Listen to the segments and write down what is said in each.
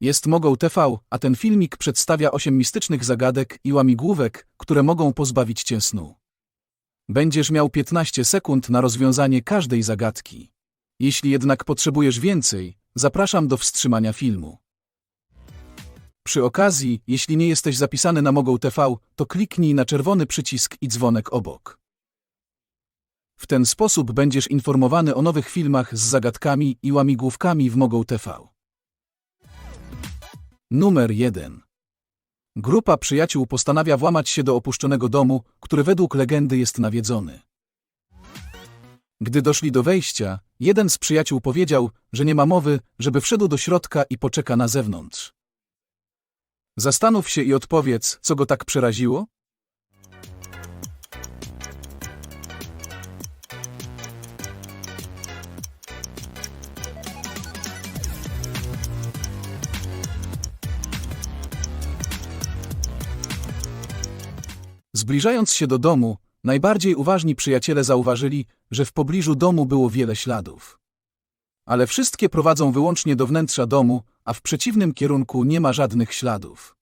Jest Mogą TV, a ten filmik przedstawia 8 mistycznych zagadek i łamigłówek, które mogą pozbawić cię snu. Będziesz miał 15 sekund na rozwiązanie każdej zagadki. Jeśli jednak potrzebujesz więcej, zapraszam do wstrzymania filmu. Przy okazji, jeśli nie jesteś zapisany na Mogą TV, to kliknij na czerwony przycisk i dzwonek obok. W ten sposób będziesz informowany o nowych filmach z zagadkami i łamigłówkami w Mogą TV. Numer 1. Grupa przyjaciół postanawia włamać się do opuszczonego domu, który według legendy jest nawiedzony. Gdy doszli do wejścia, jeden z przyjaciół powiedział, że nie ma mowy, żeby wszedł do środka i poczeka na zewnątrz. Zastanów się i odpowiedz, co go tak przeraziło? Zbliżając się do domu, najbardziej uważni przyjaciele zauważyli, że w pobliżu domu było wiele śladów. Ale wszystkie prowadzą wyłącznie do wnętrza domu, a w przeciwnym kierunku nie ma żadnych śladów.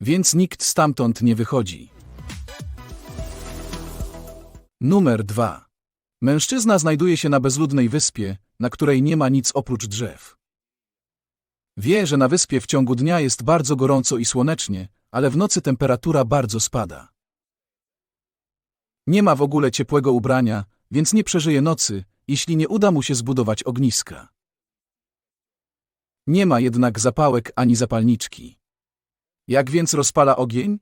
Więc nikt stamtąd nie wychodzi. Numer 2. Mężczyzna znajduje się na bezludnej wyspie, na której nie ma nic oprócz drzew. Wie, że na wyspie w ciągu dnia jest bardzo gorąco i słonecznie, ale w nocy temperatura bardzo spada. Nie ma w ogóle ciepłego ubrania, więc nie przeżyje nocy, jeśli nie uda mu się zbudować ogniska. Nie ma jednak zapałek ani zapalniczki. Jak więc rozpala ogień?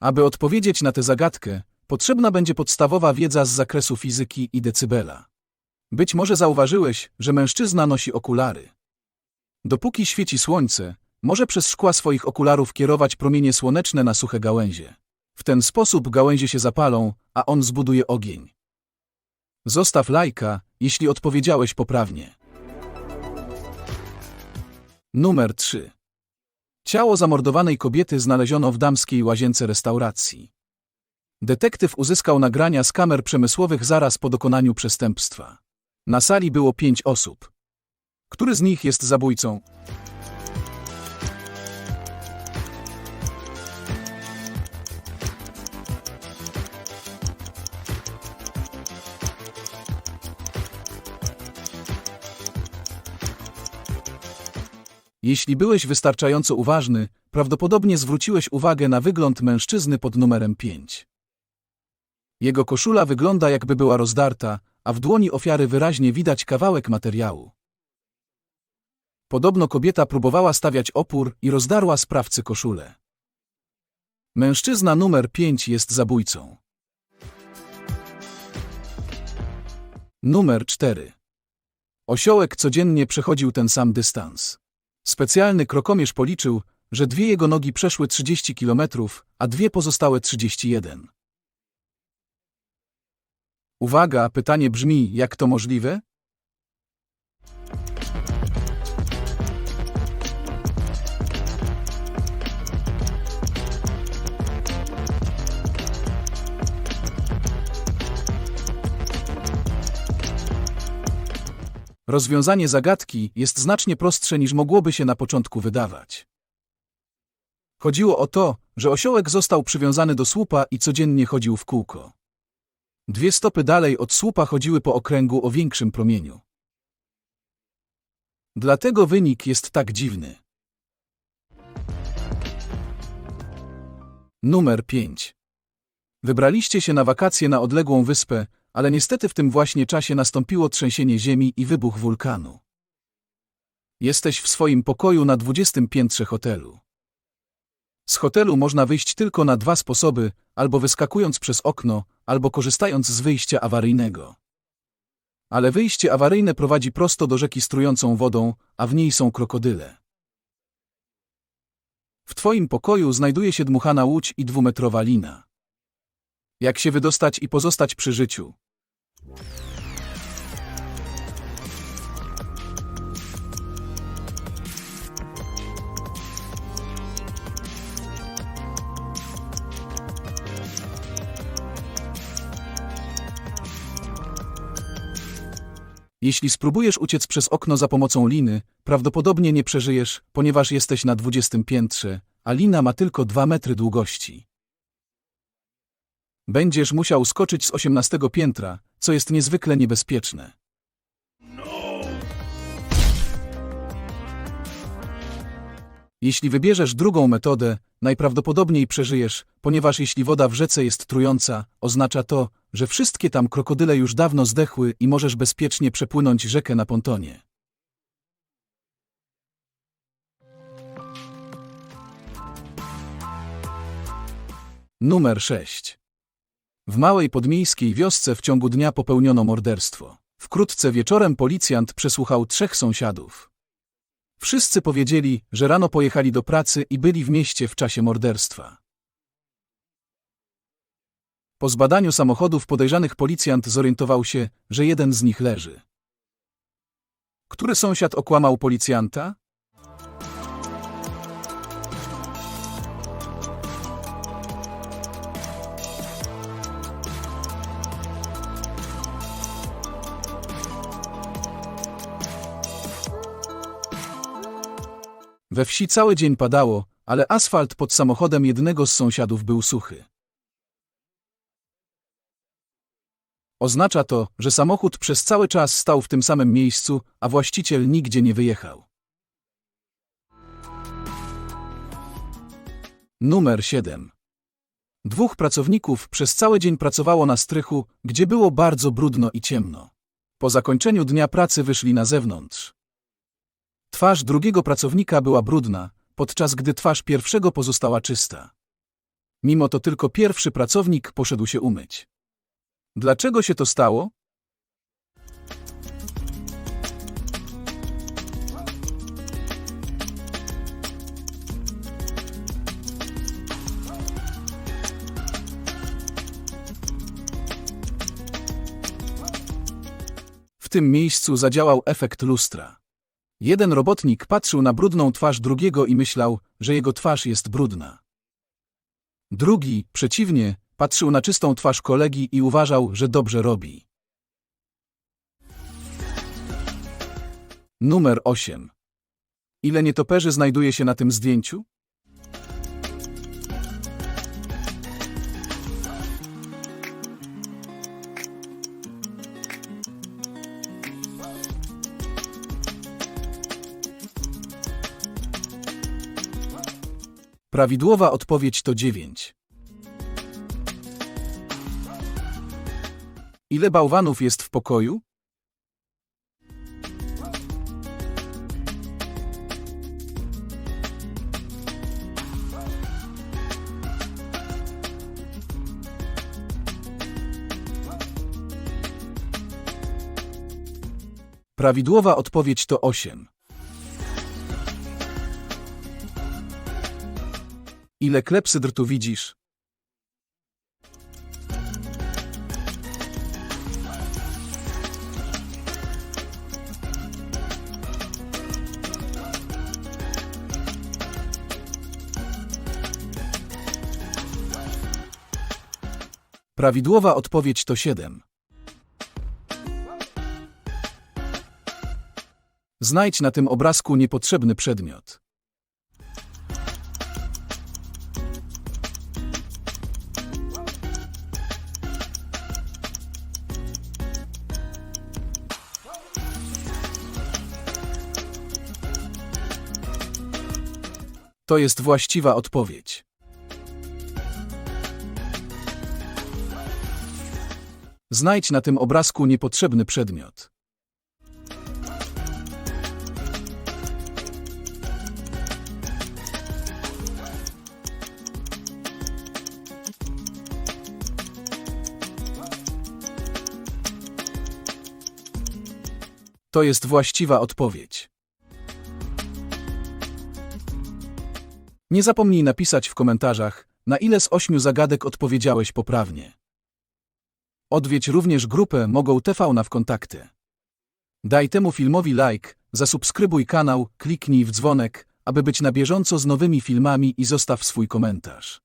Aby odpowiedzieć na tę zagadkę, potrzebna będzie podstawowa wiedza z zakresu fizyki i decybela. Być może zauważyłeś, że mężczyzna nosi okulary. Dopóki świeci słońce, może przez szkła swoich okularów kierować promienie słoneczne na suche gałęzie. W ten sposób gałęzie się zapalą, a on zbuduje ogień. Zostaw lajka, jeśli odpowiedziałeś poprawnie. Numer 3. Ciało zamordowanej kobiety znaleziono w damskiej łazience restauracji. Detektyw uzyskał nagrania z kamer przemysłowych zaraz po dokonaniu przestępstwa. Na sali było pięć osób. Który z nich jest zabójcą? Jeśli byłeś wystarczająco uważny, prawdopodobnie zwróciłeś uwagę na wygląd mężczyzny pod numerem 5. Jego koszula wygląda jakby była rozdarta, a w dłoni ofiary wyraźnie widać kawałek materiału. Podobno kobieta próbowała stawiać opór i rozdarła sprawcy koszulę. Mężczyzna numer 5 jest zabójcą. Numer 4. Osiołek codziennie przechodził ten sam dystans. Specjalny krokomierz policzył, że dwie jego nogi przeszły 30 km, a dwie pozostałe 31. Uwaga, pytanie brzmi, jak to możliwe? Rozwiązanie zagadki jest znacznie prostsze niż mogłoby się na początku wydawać. Chodziło o to, że osiołek został przywiązany do słupa i codziennie chodził w kółko. Dwie stopy dalej od słupa chodziły po okręgu o większym promieniu. Dlatego wynik jest tak dziwny. Numer 5. Wybraliście się na wakacje na odległą wyspę, ale niestety w tym właśnie czasie nastąpiło trzęsienie ziemi i wybuch wulkanu. Jesteś w swoim pokoju na 20 piętrze hotelu. Z hotelu można wyjść tylko na dwa sposoby, albo wyskakując przez okno, albo korzystając z wyjścia awaryjnego. Ale wyjście awaryjne prowadzi prosto do rzeki strującą wodą, a w niej są krokodyle. W twoim pokoju znajduje się dmuchana łódź i dwumetrowa lina. Jak się wydostać i pozostać przy życiu? Jeśli spróbujesz uciec przez okno za pomocą liny, prawdopodobnie nie przeżyjesz, ponieważ jesteś na 20 piętrze, a lina ma tylko 2 metry długości. Będziesz musiał skoczyć z 18 piętra, co jest niezwykle niebezpieczne. Jeśli wybierzesz drugą metodę, najprawdopodobniej przeżyjesz, ponieważ jeśli woda w rzece jest trująca, oznacza to, że wszystkie tam krokodyle już dawno zdechły i możesz bezpiecznie przepłynąć rzekę na pontonie. Numer 6. W małej podmiejskiej wiosce w ciągu dnia popełniono morderstwo. Wkrótce wieczorem policjant przesłuchał trzech sąsiadów. Wszyscy powiedzieli, że rano pojechali do pracy i byli w mieście w czasie morderstwa. Po zbadaniu samochodów podejrzanych policjant zorientował się, że jeden z nich leży. Który sąsiad okłamał policjanta? We wsi cały dzień padało, ale asfalt pod samochodem jednego z sąsiadów był suchy. Oznacza to, że samochód przez cały czas stał w tym samym miejscu, a właściciel nigdzie nie wyjechał. Numer 7. Dwóch pracowników przez cały dzień pracowało na strychu, gdzie było bardzo brudno i ciemno. Po zakończeniu dnia pracy wyszli na zewnątrz. Twarz drugiego pracownika była brudna, podczas gdy twarz pierwszego pozostała czysta. Mimo to tylko pierwszy pracownik poszedł się umyć. Dlaczego się to stało? W tym miejscu zadziałał efekt lustra. Jeden robotnik patrzył na brudną twarz drugiego i myślał, że jego twarz jest brudna. Drugi, przeciwnie, patrzył na czystą twarz kolegi i uważał, że dobrze robi. Numer 8. Ile nietoperzy znajduje się na tym zdjęciu? Prawidłowa odpowiedź to 9. Ile bałwanów jest w pokoju? Prawidłowa odpowiedź to 8. Ile klepsydr tu widzisz? Prawidłowa odpowiedź to 7. Znajdź na tym obrazku niepotrzebny przedmiot. To jest właściwa odpowiedź. Znajdź na tym obrazku niepotrzebny przedmiot. To jest właściwa odpowiedź. Nie zapomnij napisać w komentarzach, na ile z ośmiu zagadek odpowiedziałeś poprawnie. Odwiedź również grupę Mogą TV na w kontakty. Daj temu filmowi like, zasubskrybuj kanał, kliknij w dzwonek, aby być na bieżąco z nowymi filmami i zostaw swój komentarz.